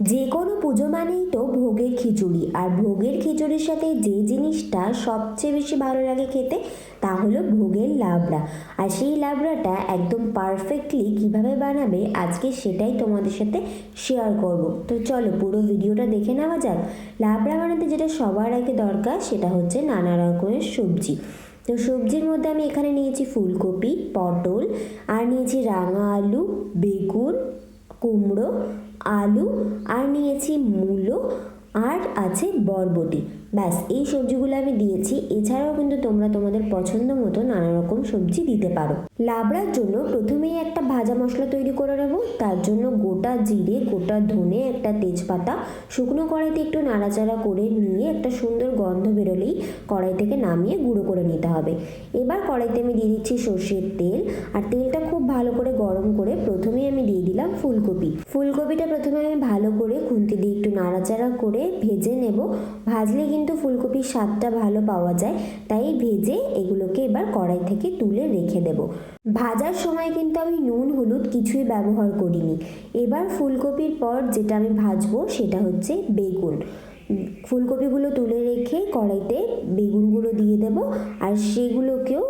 যে কোনো পুজো মানেই তো ভোগের খিচুড়ি। আর ভোগের খিচুড়ির সাথে যে জিনিসটা সবচেয়ে বেশি ভালো লাগে খেতে, তা হলো ভোগের লাবড়া। আর সেই লাবড়াটা একদম পারফেক্টলি কীভাবে বানাবে, আজকে সেটাই তোমাদের সাথে শেয়ার করব। তো চলো পুরো ভিডিওটা দেখে নেওয়া যাক। লাবড়া বানাতে যেটা সবার আগে দরকার, সেটা হচ্ছে নানা রকমের সবজি। তো সবজির মধ্যে আমি এখানে নিয়েছি ফুলকপি, পটল, আর নিয়েছি রাঙা আলু, বেগুন, কুমড়ো আলু, আর নিয়েছি মূলো, আর আছে বরবটি। ব্যাস, এই সবজিগুলো আমি দিয়েছি। এছাড়াও কিন্তু তোমরা তোমাদের পছন্দ মতো নানা রকম সবজি দিতে পারো। লাবড়ার জন্য প্রথমেই ভাজা মশলা তৈরি করে নেব। তার জন্য গোটা জিরে, গোটা ধনে, একটা তেজপাতা, শুকনো কড়াইতে একটু নাড়াচাড়া করে নিয়ে একটা সুন্দর গন্ধ বেরোলেই কড়াই থেকে নামিয়ে গুঁড়ো করে নিতে হবে। এবার কড়াইতে আমি দিয়ে দিচ্ছি সর্ষের তেল। আর তেলটা খুব ভালো করে গরম করে প্রথমেই আমি দিয়ে দিলাম ফুলকপি। ফুলকপিটা প্রথমে আমি ভালো করে খুন্তি দিয়ে একটু নাড়াচাড়া করে ভেজে নেব। ভাজলে কিন্তু ফুলকপির স্বাদটা ভালো পাওয়া যায়। তাই ভেজে এগুলোকে এবার কড়াই থেকে তুলে রেখে দেব। ভাজার সময় কিন্তু আমি নুন, হলুদ কিছুই ব্যবহার করিনি। এবার ফুলকপির পর যেটা আমি ভাজবো সেটা হচ্ছে বেগুন। ফুলকপিগুলো তুলে রেখে কড়াইতে বেগুনগুলো দিয়ে দেব আর সেগুলোকেও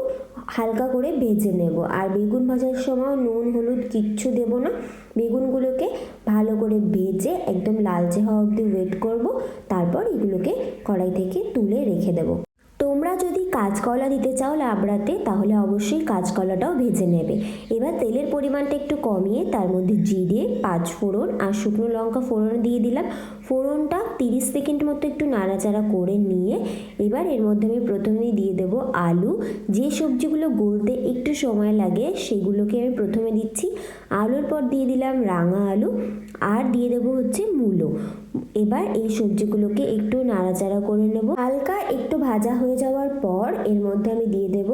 হালকা করে ভেজে নেব। আর বেগুন ভাজার সময় নুন, হলুদ কিচ্ছু দেব না। বেগুনগুলোকে ভালো করে ভেজে একদম লালচে হওয়া অবধি ওয়েট করব। তারপর এগুলোকে কড়াই থেকে তুলে রেখে দেব। কাঁচকলা দিতে চাও লাবড়াতে, তাহলে অবশ্যই কাঁচকলাটাও ভেজে নেবে। এবার তেলের পরিমাণটা একটু কমিয়ে তার মধ্যে জিরে, পাঁচ ফোড়ন আর শুকনো লঙ্কা ফোড়ন দিয়ে দিলাম। ফোড়নটা তিরিশ সেকেন্ড মতো একটু নাড়াচাড়া করে নিয়ে এবার এর মধ্যে আমি প্রথমেই দিয়ে দেব আলু। যে সবজিগুলো গলতে একটু সময় লাগে, সেগুলোকে আমি প্রথমে দিচ্ছি। আলুর পর দিয়ে দিলাম রাঙা আলু আর দিয়ে দেবো হচ্ছে মূলো। এবার এই সবজিগুলোকে একটু নাড়াচাড়া করে নেব। হালকা একটু ভাজা হয়ে যাওয়ার পর এর মধ্যে আমি দিয়ে দেব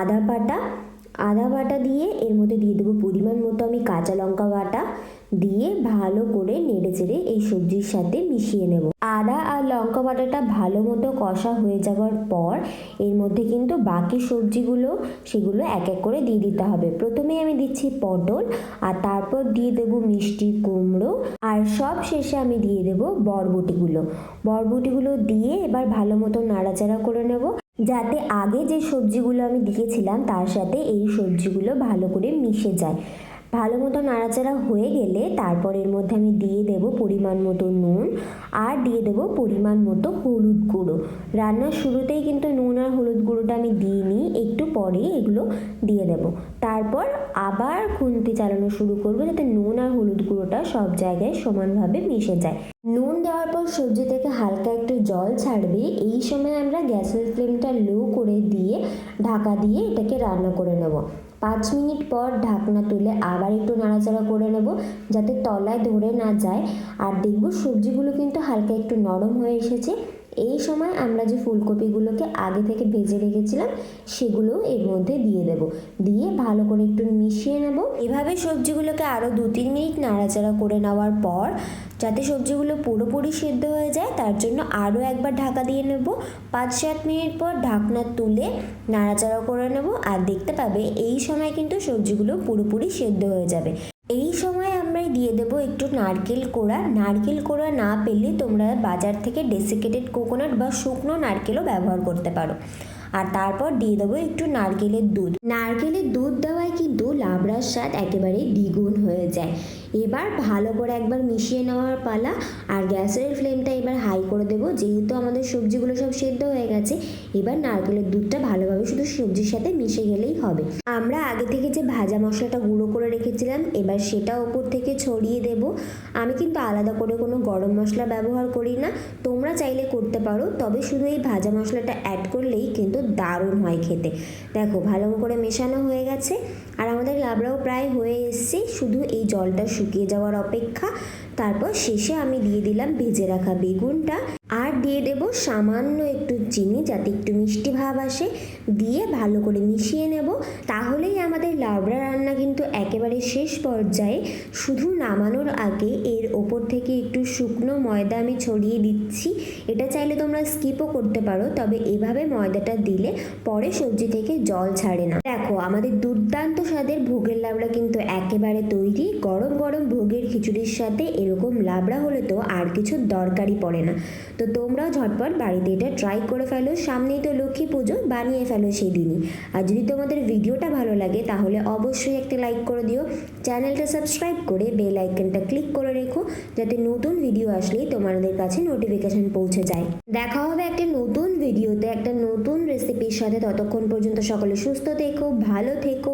আদা বাটা। আদা বাটা দিয়ে এর মধ্যে দিয়ে দেবো পরিমাণ মতো আমি কাঁচা লঙ্কা বাটা। দিয়ে ভালো করে নেড়ে চেড়ে এই সবজির সাথে মিশিয়ে নেব। আদা আর লঙ্কা বাটাটা ভালো মতো কষা হয়ে যাওয়ার পর এর মধ্যে কিন্তু বাকি সবজিগুলো সেগুলো এক এক করে দিয়ে দিতে হবে। প্রথমেই আমি দিচ্ছি পটল আর তারপর দিয়ে দেবো মিষ্টি কুমড়ো আর সব শেষে আমি দিয়ে দেবো বরবটিগুলো। বরবটিগুলো দিয়ে এবার ভালো মতো নাড়াচাড়া করে নেব যাতে আগে যে সবজিগুলো আমি দিয়েছিলাম তার সাথে এই সবজিগুলো ভালো করে মিশে যায়। ভালো মতো নাড়াচাড়া হয়ে গেলে তারপর এর মধ্যে আমি দিয়ে দেব পরিমাণ মতো নুন আর দিয়ে দেব পরিমাণ মতো হলুদ গুঁড়ো। রান্নার শুরুতেই কিন্তু নুন আর হলুদ গুঁড়োটা আমি দিইনি, একটু পরে এগুলো দিয়ে দেব। তারপর আবার খুন্তি চালানো শুরু করব যাতে নুন আর হলুদ গুঁড়োটা সব জায়গায় সমানভাবে মিশে যায়। নুন দেওয়ার পর সবজি থেকে হালকা একটু জল ছাড়বে, এই সময় আমরা গ্যাসের ফ্লেমটা লো করে দিয়ে ঢাকা দিয়ে এটাকে রান্না করে নেব। পাঁচ মিনিট পর ঢাকনা তুলে আবার একটু নাড়াচাড়া করে নেব যাতে তলায় ধরে না যায়। আর দেখব সবজিগুলো কিন্তু হালকা একটু নরম হয়ে এসেছে। এই সময় আমরা যে ফুলকপিগুলোকে আগে থেকে ভেজে রেখেছিলাম সেগুলো এর মধ্যে দিয়ে দেব। দিয়ে ভালো করে একটু মিশিয়ে নেব। এভাবে সবজিগুলোকে আরও দু তিন মিনিট নাড়াচাড়া করে নেওয়ার পর, যাতে সবজিগুলো পুরোপুরি সিদ্ধ হয়ে যায়, তার জন্য আরও একবার ঢাকা দিয়ে নেব। পাঁচ সাত মিনিট পর ঢাকনা তুলে নাড়াচাড়া করে নেব। আর দেখতে পাবে, এই সময় কিন্তু সবজিগুলো পুরোপুরি সেদ্ধ হয়ে যাবে। এই সময় আমরা দিয়ে দেব একটু নারকেল কোড়া। নারকেল কোড়া না পেলে তোমরা বাজার থেকে ডেসিকেটেড কোকোনাট বা শুকনো নারকেলও ব্যবহার করতে পারো। আর তারপর দিয়ে দেবো একটু নারকেলের দুধ। নারকেলের দুধ দেওয়ায় কিন্তু লাবড়ার স্বাদ একেবারে দ্বিগুণ হয়ে যায়। এবার ভালো করে একবার মিশিয়ে নেওয়ার পালা, আর গ্যাসের ফ্লেমটা এবার হাই করে দেবো। যেহেতু আমাদের সবজিগুলো সব সেদ্ধ হয়ে গেছে, এবার নারকেলের দুধটা ভালোভাবে শুধু সবজির সাথে মিশে গেলেই হবে। আমরা আগে থেকে যে ভাজা মশলাটা গুঁড়ো করে রেখেছিলাম, এবার সেটা ওপর থেকে ছড়িয়ে দেব। আমি কিন্তু আলাদা করে কোনো গরম মশলা ব্যবহার করি না, তোমরা চাইলে করতে পারো, তবে শুধু এই ভাজা মশলাটা অ্যাড করলেই কিন্তু দারুণ হয় খেতে। দেখো, ভালো করে মেশানো হয়ে গেছে, আর আমাদের লাবড়াও প্রায় হয়ে এসছে, শুধু এই জলটা শুকিয়ে যাওয়ার অপেক্ষা। তারপর শেষে আমি দিয়ে দিলাম ভেজে রাখা বেগুনটা। আর দিয়ে দেব সামান্য একটু চিনি যাতে একটু মিষ্টি ভাব আসে। দিয়ে ভালো করে মিশিয়ে নেব। তাহলেই আমাদের লাবড়া রান্না কিন্তু একেবারে শেষ পর্যায়ে। শুধু নামানোর আগে এর ওপর থেকে একটু শুকনো ময়দা আমি ছড়িয়ে দিচ্ছি। এটা চাইলে তোমরা স্কিপও করতে পারো, তবে এভাবে ময়দাটা দিলে পরে সবজি থেকে জল ছাড়ে না। দেখো, আমাদের দুর্দান্ত স্বাদের ভোগের লাবড়া কিন্তু একেবারে তৈরি। গরম গরম ভোগের খিচুড়ির সাথে এরকম লাবড়া হলে তো আর কিছু দরকারই পড়ে না। তো তোমরাও ঝটপট বাড়িতে এটা ট্রাই করে ফেলো, সামনেই তো লক্ষ্মী পুজো, বানিয়ে ফেলো সেদিনই। আর যদি তোমাদের ভিডিওটা ভালো লাগে, তাহলে অবশ্যই একটা লাইক করে দিও। চ্যানেলটা সাবস্ক্রাইব করে বেল আইকনটা ক্লিক করে রেখো, যাতে নতুন ভিডিও আসলেই তোমাদের কাছে নোটিফিকেশন পৌঁছে যায়। দেখা হবে একটা নতুন ভিডিওতে একটা নতুন রেসিপির সাথে। ততক্ষণ পর্যন্ত সকলে সুস্থ থেকো, ভালো থেকো।